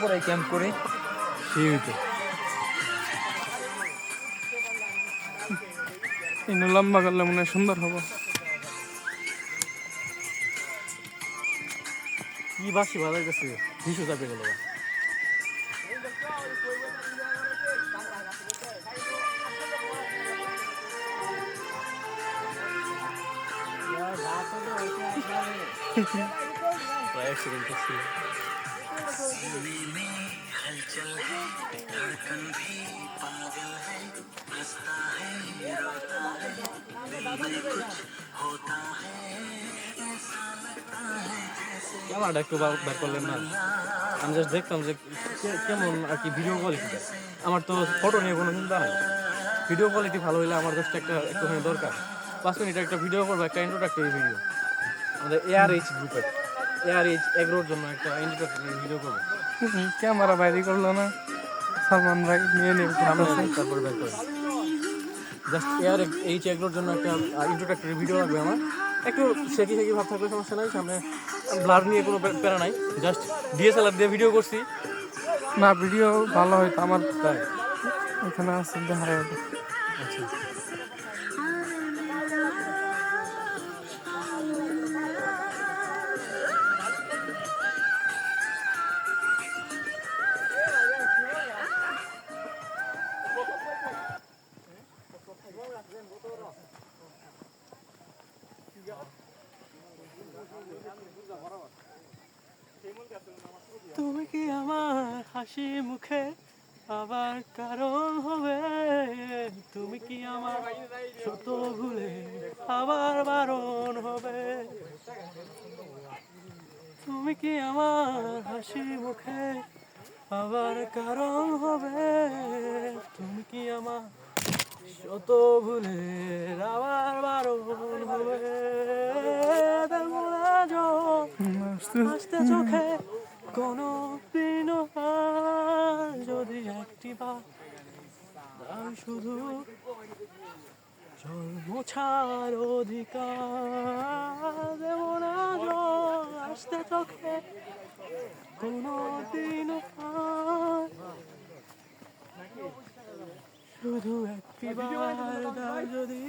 পরে ক্যাম্প করে সেই হইতো। লম্বা করলে মনে হয় সুন্দর হব। কি বাসি ভালো লাগতেছে হিসু চাপে গেল প্রায় এক সেকেন্ড করছি ক্যামেরাটা একটু বার বার করলেন না। আমি জাস্ট দেখতাম যে কেমন আর কি ভিডিও কোয়ালিটি আমার তো ফটো নিয়ে কোনো চিন্তা নাই। ভিডিও কোয়ালিটি ভালো হলে আমার জাস্ট একটা একটুখানি দরকার। পাঁচ মিনিট একটা ভিডিও করব, একটা ইন্ট্রোডাক্টরি ভিডিও আমাদের এআর এইচ গ্রুপের এআর এইচ এগ্রোর জন্য একটা ইন্ট্রোডাক্টরি ভিডিও করব। ক্যামেরা বাইরে করল না। সালমান ভাই নিয়ে ভাবতেছে। তারপরে করে জাস্ট এআর এইচ এগ্রোর জন্য একটা ইন্ট্রোডাক্টরি ভিডিও লাগবে আমার। একটু শেখি শেখি ভাব থাকলে সমস্যা নাই সামনে ব্লার নিয়ে কোনো প্যা- প্যারা নাই। জাস্ট ডিএসএলআর দিয়ে ভিডিও করছি। না ভিডিও ভালো হয়তো আমার তাই? এখানে দেখা যাবে। আচ্ছা। তুমি কি আমার হাসি মুখে আবার কারণ হবে? তুমি কি আমার শত ভুলে আবার বারণ হবে? তুমি কি আমার হাসি মুখে আবার কারণ হবে? তুমি কি আমার শত ভুলে আবার বারণ হবে? হাসতে চোখে কোনো দিনও আর যদি একটি বার আমি শুধু মোছার অধিকার। দেব না জল আসতে চোখে কোনো আর। শুধু একটি বার দাও যদি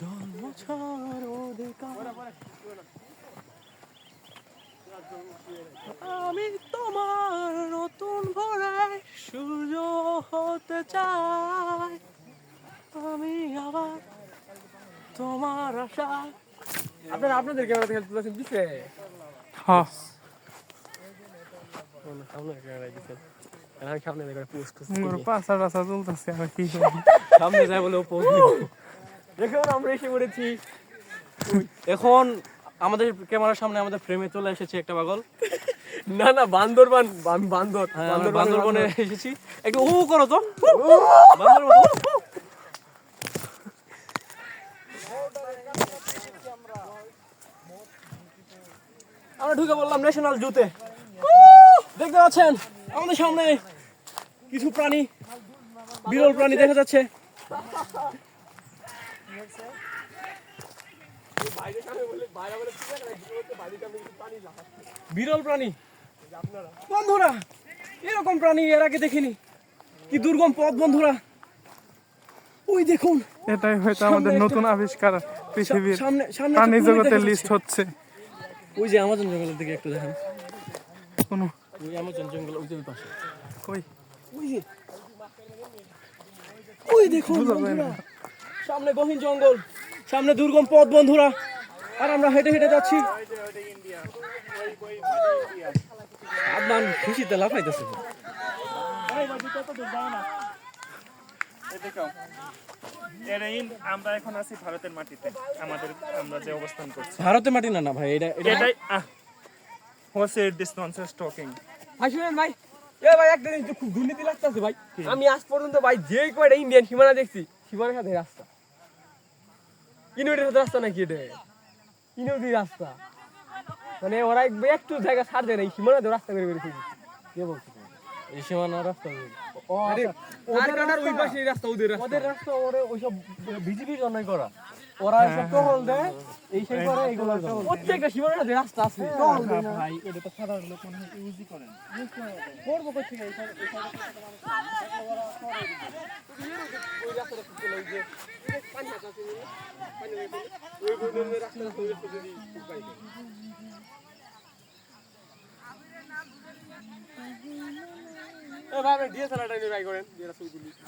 জল মোছার অধিকার। আমি হতে চাই আমি আবার তোমার আশা আপনারা আপনাদের দিছে? হ্যাঁ। সামনে ক্যামেরা দিচ্ছেন আমি সামনে দেখে পোস্ট মোর পাশা পাশা চলতেছে আর কি। সামনে যায় বলে পোস্ট দেখুন আমরা এসে পড়েছি। এখন আমাদের ক্যামেরার সামনে আমাদের ফ্রেমে চলে এসেছে একটা পাগল। না না বান্দরবান বান্দর। হ্যাঁ, বান্দরবনে এসেছি। একটু উ করো তো। আমরা ঢুকে বললাম ন্যাশনাল জুতে। দেখতে পাচ্ছেন? আমাদের সামনে কিছু প্রাণী। বিরল প্রাণী দেখা যাচ্ছে। বিরল প্রাণী। বন্ধুরা এরকম প্রাণী এর আগে দেখিনি। কি দুর্গম পথ বন্ধুরা? ওই দেখুন এটাই হয়তো আমাদের নতুন আবিষ্কার পৃথিবীর সামনে সামনে প্রাণী জগতের লিস্ট হচ্ছে। ওই যে আমাজন জঙ্গলের দিকে একটু দেখেন। কোনো। ওই আমাজন জঙ্গল ওই যে ওই পাশে। কই ওই যে। ওই দেখুন বন্ধুরা। সামনে গহীন জঙ্গল সামনে দুর্গম পথ বন্ধুরা। আর আমরা হেঁটে হেঁটে যাচ্ছি। আদনান খুশিতে লাফাইতেছে। আমরা এখন আছি ভারতের মাটিতে আমাদের আমরা যে অবস্থান করছি ভারতে মাটি না না ভাই এটা এটা এটাই what's it this nonsense talking ভাই ভাই এ ভাই একটা জিনিস খুব দুর্নীতি লাগতেছে ভাই। আমি আজ পর্যন্ত ভাই যে কয়টা ইন্ডিয়ান সীমানা দেখছি সীমানার সাথে রাস্তা। ইউনিটের সাথে রাস্তা নাকি এটা? ইউনিটি রাস্তা। মানে ওরা একটু জায়গা ছাড় দেয় না এই সীমানাতে রাস্তা করে করে ফেলছে। কে বলছে? এই সীমানা রাস্তা আরে ওদের রাস্তা ওই পাশে রাস্তা ওদের রাস্তা। ওদের রাস্তা ওরে ওইসব বিজেপির জন্যই করা। ওরা এসে টহল দেয় এই সেই করে এইগুলো প্রত্যেকটা সীমানা যে রাস্তা আছে টহল দেয় ভাই এটা তো সাধারণ লোক মনে হয় ইউজই করেন করব কোথা থেকে এইসব এইসব ওই রাস্তাটা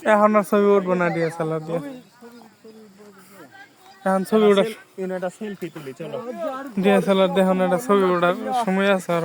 এখন আর ছবি উঠবো না ডিএসএলআর দিয়ে এখন ছবি ওঠার ডিএসএলআর দিয়ে এখন একটা ছবি ওঠার সময় আছে আর